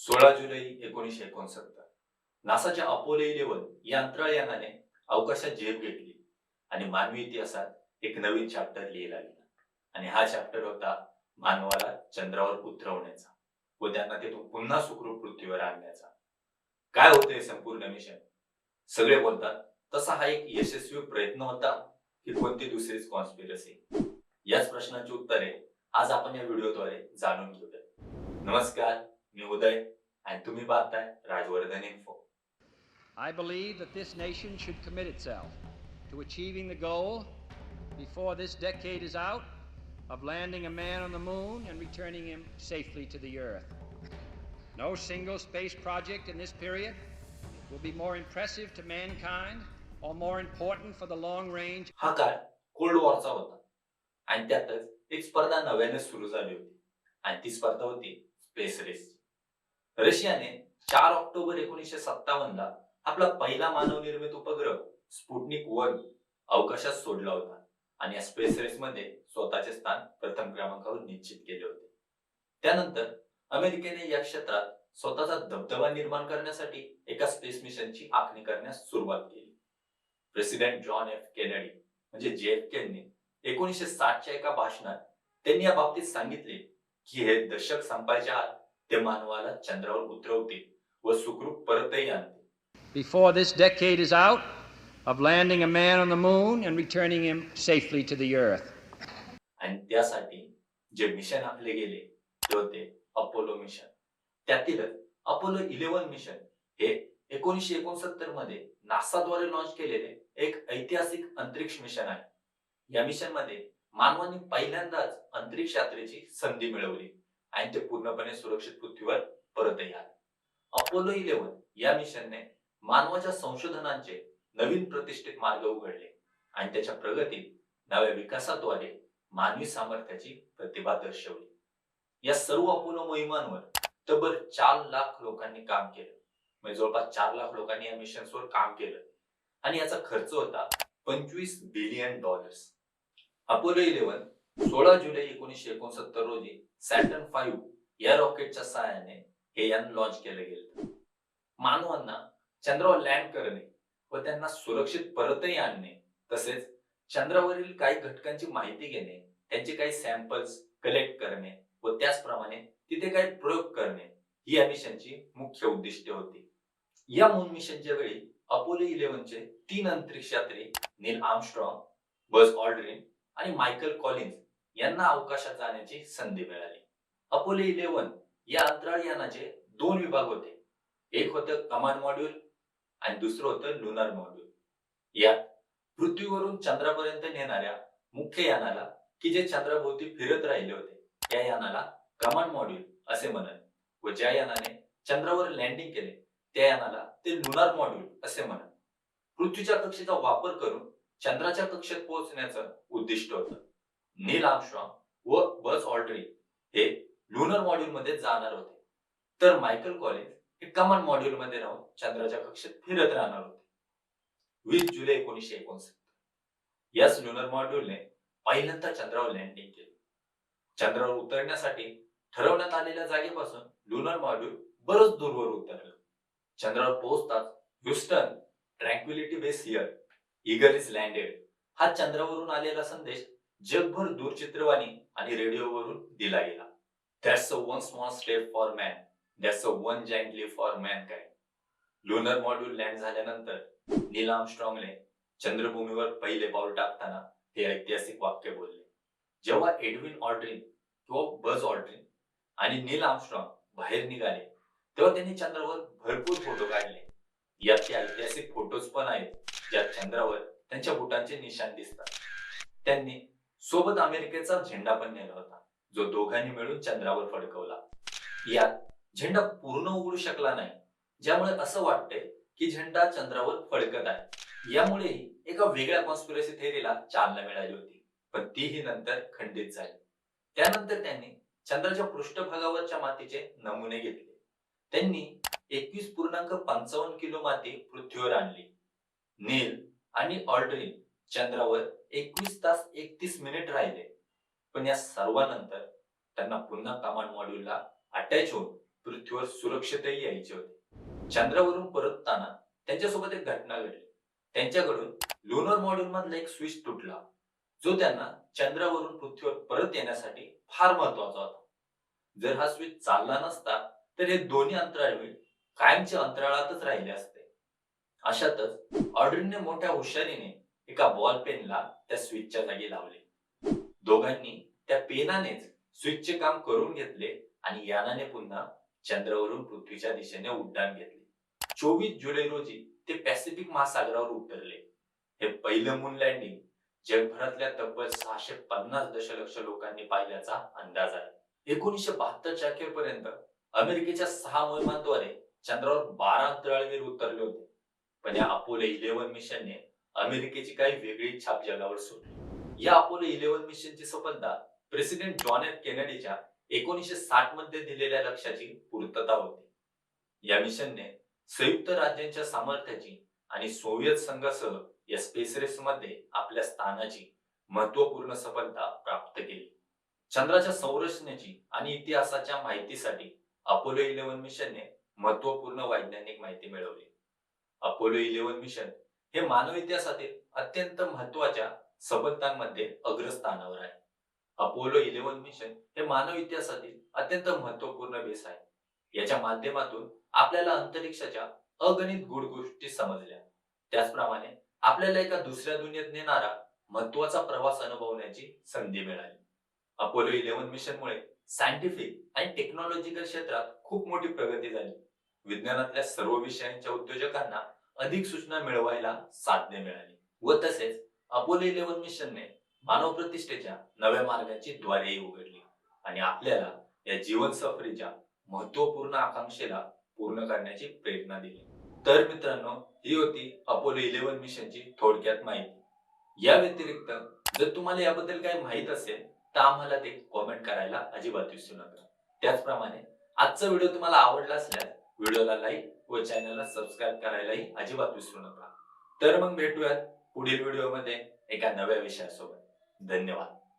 सोळा जुलै एकोणीसशे एकोणसत्तर. नासाच्या अपोलो इलेव्हन या अंतराळयानाने अवकाशात झेप घेतली आणि मानवी इतिहासात एक नवीन चॅप्टर लिहिला गेला आणि हा चॅप्टर होता मानवाला चंद्रावर उतरवण्याचा व त्यांना तिथून पुन्हा सुखरूप पृथ्वीवर आणण्याचा. काय होते हे संपूर्ण मिशन? सगळे बोलतात तसा हा एक यशस्वी प्रयत्न होता की कोणती दुसरीच कॉन्स्पिरसी याच प्रश्नाची उत्तरे आज आपण या व्हिडिओद्वारे जाणून घेऊया नमस्कार मी उदय आणि तुम्ही पाहताय Rajvardhan info I believe that this nation should commit itself to achieving the goal before this decade is out of landing a man on the moon and returning him safely to the earth. No single space project in this period will be more impressive to mankind or more important for the long range हा काळ cold वॉरचा होता आणि त्यातच एक स्पर्धा नव्याने सुरू झाली होती आणि ती स्पर्धा होती स्पेस रेस रशियाने चार ऑक्टोबर एकोणीसशे सत्तावन्न ला आपला पहिला मानवनिर्मित उपग्रह स्पुटनिक वन अवकाशात सोडला होता आणि या स्पेस रेस मध्ये स्वतःचे स्थान प्रथम क्रमांकावर निश्चित केले होते. त्यानंतर अमेरिकेने या क्षेत्रात स्वतःचा दबदबा निर्माण करण्यासाठी एका स्पेस मिशनची आखणी करण्यास सुरुवात केली. प्रेसिडेंट जॉन एफ केनेडी म्हणजे जे एफ केने एकोणीसशे साठच्या एका भाषणात त्यांनी या बाबतीत सांगितले की हे दशक संपायच्या आत ते मानवाला चंद्रावर उतरवतील व सुखरूप परतही आणतील before this decade is out of landing a man on the moon and returning him safely to the earth. आणि त्यासाठी जे मिशन आखले गेले ते होते अपोलो मिशन त्यातीलच अपोलो इलेव्हन मिशन हे एकोणीसशे एकोणसत्तरमध्ये नासाद्वारे लॉन्च केलेले एक ऐतिहासिक अंतरिक्ष मिशन आहे. या मिशनमध्ये मानवाने पहिल्यांदाच अंतरिक्ष यात्रेची संधी मिळवली. आणि ते पूर्णपणे सुरक्षित पृथ्वीवर परतही आले. अपोलो इलेव्हन या मिशनने मानवाच्या संशोधनांचे नवीन प्रतिष्ठित मार्ग उघडले आणि त्याच्या प्रगतीत नव्या विकासाद्वारे मानवी सामर्थ्याची प्रतिभा दर्शवली. या सर्व अपोलो मोहिमांवर तब्बल चार लाख लोकांनी काम केलं. म्हणजे जवळपास चार लाख लोकांनी या मिशन्सवर काम केलं. आणि याचा खर्च होता पंचवीस बिलियन डॉलर्स. अपोलो इलेव्हन सोळा जुलै एकोणीसशे एकोणसत्तर रोजी सॅटर्न फाईव्ह या रॉकेटच्या सहाय्याने हे यान लॉन्च केलं गेलं. मानवांना चंद्रावर लँड करणे व त्यांना सुरक्षित परतही आणणे तसेच चंद्रावरील काही घटकांची माहिती घेणे त्यांचे काही सॅम्पल्स कलेक्ट करणे व त्याचप्रमाणे तिथे काही प्रयोग करणे ही या मिशनची मुख्य उद्दिष्टे होती. या मून मिशनच्या वेळी अपोलो इलेव्हनचे तीन अंतरिक्ष यात्री नील आर्मस्ट्रॉंग बस ऑल्ड्रिन आणि मायकल कॉलिन्स यांना अवकाशात जाण्याची संधी मिळाली. अपोलो इलेव्हन या अंतराळ यानाचे दोन विभाग होते. एक होतं कमांड मॉड्यूल आणि दुसरं होतं लुनार मॉड्यूल. यात पृथ्वीवरून चंद्रापर्यंत नेणाऱ्या मुख्य यानाला की जे चंद्राभोवती फिरत राहिले होते त्या यानाला कमांड मॉड्यूल असे म्हणत व ज्या यानाने चंद्रावर लँडिंग केले त्या यानाला ते लुनार मॉड्यूल असे म्हणत. पृथ्वीच्या कक्षेचा वापर करून चंद्राच्या कक्षेत पोहोचण्याचं उद्दिष्ट होतं. नील आर्मस्ट्रॉंग व बस ऑल्ड्री हे लुनर मॉड्यूल मध्ये जाणार होते. तर मायकल कॉलिन्स हे कमन मॉड्यूल मध्ये राहून चंद्राच्या कक्षेत फिरत राहणार होते. वीस जुलै एकोणीसशे एकोणसत्तर. याच लुनर मॉड्यूलने पहिल्यांदा चंद्रावर लँडिंग केली. चंद्रावर उतरण्यासाठी ठरवण्यात आलेल्या जागेपासून लुनर मॉड्यूल बरंच दूरवर उतरलं. चंद्रावर पोहोचताच Houston Tranquility base here Eagle is landed हा चंद्रावरून आलेला संदेश जगभर दूरचित्रवाणी आणि रेडिओवरून दिला गेला. That's a one small step for man that's a one giant leap for man काय लुनर मॉड्यूल लँड झाल्यानंतर नील आर्मस्ट्रॉंगने चंद्रभूमीवर पहिले पाऊल टाकताना ते ऐतिहासिक वाक्य बोलले. जेव्हा एडविन ऑल्ड्रिन किंवा बज ऑल्ड्रिन आणि नील आर्मस्ट्रॉंग बाहेर निघाले तेव्हा त्यांनी चंद्रावर भरपूर फोटो काढले. यात ते ऐतिहासिक फोटोज पण आहेत ज्यात चंद्रावर त्यांच्या बुटांचे निशाण दिसतात. त्यांनी सोबत अमेरिकेचा झेंडा पण नेला होता. जो दोघांनी मिळून चंद्रावर फडकवला. यात झेंडा पूर्ण उघडू शकला नाही. ज्यामुळे असं वाटतंय की झेंडा चंद्रावर फडकत आहे. यामुळेही एका वेगळ्या कॉन्स्पिरसी थेरीला चालना मिळाली होती. पण तीही नंतर खंडित झाली. त्यानंतर त्यांनी चंद्राच्या पृष्ठभागावरच्या मातीचे नमुने घेतले. त्यांनी एकवीस पूर्णांक पंचावन्न किलो माती पृथ्वीवर आणली. नील आणि ऑल्ड्रिन चंद्रावर एकवीस तास एकतीस मिनिट राहिले. पण या सर्वानंतर त्यांना पुन्हा कमांड मॉड्यूलला अटॅच होऊन पृथ्वीवर सुरक्षितही यायचे होते. चंद्रावरून परतताना त्यांच्यासोबत एक घटना घडली. त्यांच्याकडून लुनर मॉड्यूल मधला एक स्विच तुटला. जो त्यांना चंद्रावरून पृथ्वीवर परत येण्यासाठी फार महत्त्वाचा होता. जर हा स्विच चालला नसता तर हे दोन्ही अंतराळवीर कायमच्या अंतराळातच राहिले असते. अशातच ऑड्रिनने मोठ्या हुशारीने एका बॉल पेनला त्या स्विचच्या जागी लावले. दोघांनी त्या पेनानेच स्विचचे काम करून घेतले आणि यानाने पुन्हा चंद्रावरून पृथ्वीच्या दिशेने उड्डाण घेतले. चोवीस जुलै रोजी ते पॅसिफिक महासागरावर उतरले. हे पहिलं मून लँडिंग जगभरातल्या तब्बल सहाशे पन्नास दशलक्ष लोकांनी पाहिल्याचा अंदाज आहे. एकोणीसशे बहात्तरच्या अखेरपर्यंत अमेरिकेच्या सहा मोहिमांद्वारे चंद्रावर बारा अंतराळवीर उतरले होते. पण या अपोलो इलेव्हन मिशनने अमेरिकेची काही वेगळी छाप जगावर सोडली. या अपोलो इलेव्हन मिशनची सफलता प्रेसिडेंट जॉन एफ केनेडीच्या एकोणीसशे साठमध्ये दिलेल्या लक्ष्याची पूर्तता होती. या मिशनने संयुक्त राज्यांच्या सामर्थ्याची आणि सोव्हिएत संघासह या स्पेस रेस मध्ये आपल्या स्थानाची महत्त्वपूर्ण सफलता प्राप्त केली. चंद्राच्या संरचनेची आणि इतिहासाच्या माहितीसाठी अपोलो इलेव्हन मिशनने महत्त्वपूर्ण वैज्ञानिक माहिती मिळवली. अपोलो इलेव्हन मिशन हे मानव इतिहासातील अत्यंत महत्त्वाच्या सबंधांमध्ये अग्रस्थानावर आहे. अपोलो इलेव्हन मिशन हे मानव इतिहासातील अत्यंत महत्त्वपूर्ण बेस आहे. याच्या माध्यमातून आपल्याला अंतरिक्षाच्या अगणित गुड गोष्टी समजल्या. त्याचप्रमाणे आपल्याला एका दुसऱ्या दुनियेत नेणारा महत्त्वाचा प्रवास अनुभवण्याची संधी मिळाली. अपोलो इलेव्हन मिशनमुळे सायंटिफिक आणि टेक्नॉलॉजिकल क्षेत्रात खूप मोठी प्रगती झाली. विज्ञानातल्या सर्व विषयांच्या उद्योजकांना अधिक सूचना मिळवायला साध्य मिळाली. व तसेच अपोलो इलेव्हन मिशनने मानव प्रतिष्ठेच्या नव्या मार्गाची द्वारेही उघडली. आणि आपल्याला या जीवन सफरीच्या महत्त्वपूर्ण आकांक्षेला पूर्ण करण्याची प्रेरणा दिली. तर मित्रांनो ही होती अपोलो इलेव्हन मिशनची थोडक्यात माहिती. या व्यतिरिक्त जर तुम्हाला याबद्दल काही माहीत असेल तर आम्हाला ते कॉमेंट करायला अजिबात विसरू नका. त्याचप्रमाणे आजचा व्हिडिओ तुम्हाला आवडला असल्यास व्हिडिओला लाईक व चॅनलला सबस्क्राईब करायलाही अजिबात विसरू नका. तर मग भेटूयात पुढील व्हिडिओमध्ये एका नव्या विषयासोबत. धन्यवाद.